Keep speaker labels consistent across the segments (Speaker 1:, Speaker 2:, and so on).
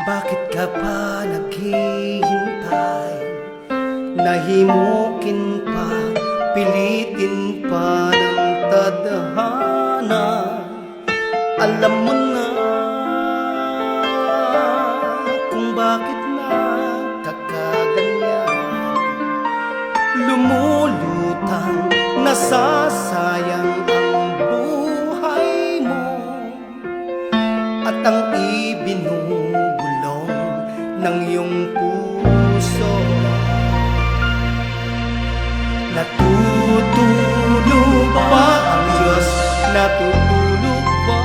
Speaker 1: Bakit ka pa naghihintay? Nahimukin pa, pilitin pa ng tadhana Alam mo puso Natutulog ba ang Diyos? Natutulog ba?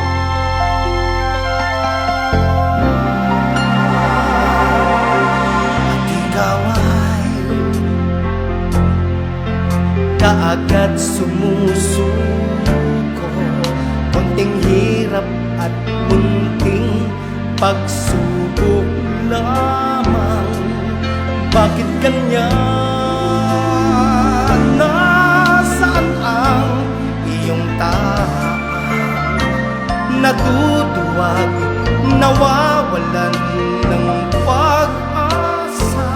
Speaker 1: At ikaw ay kaagad sumusuko Konting hirap at munting pagsubok lamang Bakit ganyan? Nasaan ang iyong tapang? Natutuwag, nawawalan ng pag-asa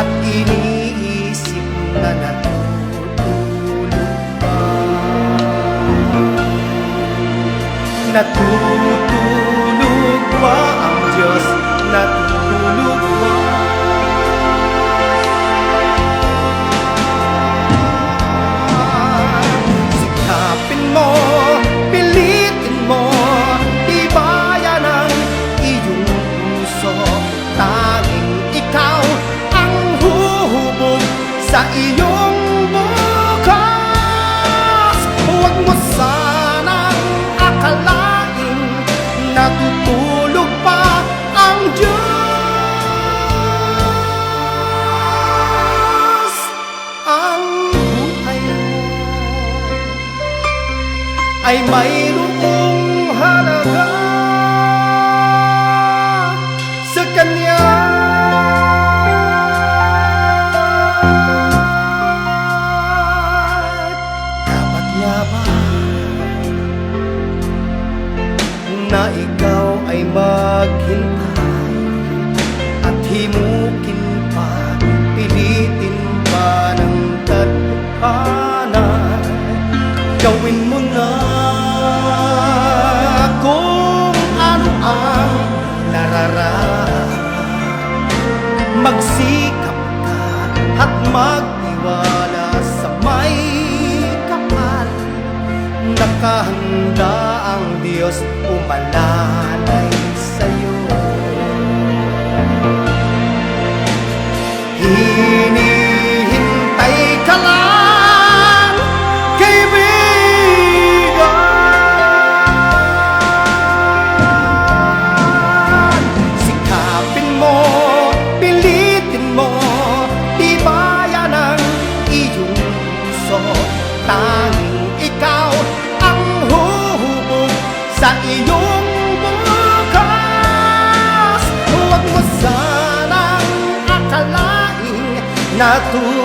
Speaker 1: At iniisip na natutulog pa Natutulog ay mayroong halaga sa Kanya. Dapat ba na ikaw ay maghintay at himukin magtiwala sa may kapal. Nakahanda ang Diyos umalalay sa'yo. Hinihintay Tanging ikaw ang huhubog sa iyong bukas. Huwag mo sanang akalaing natutulog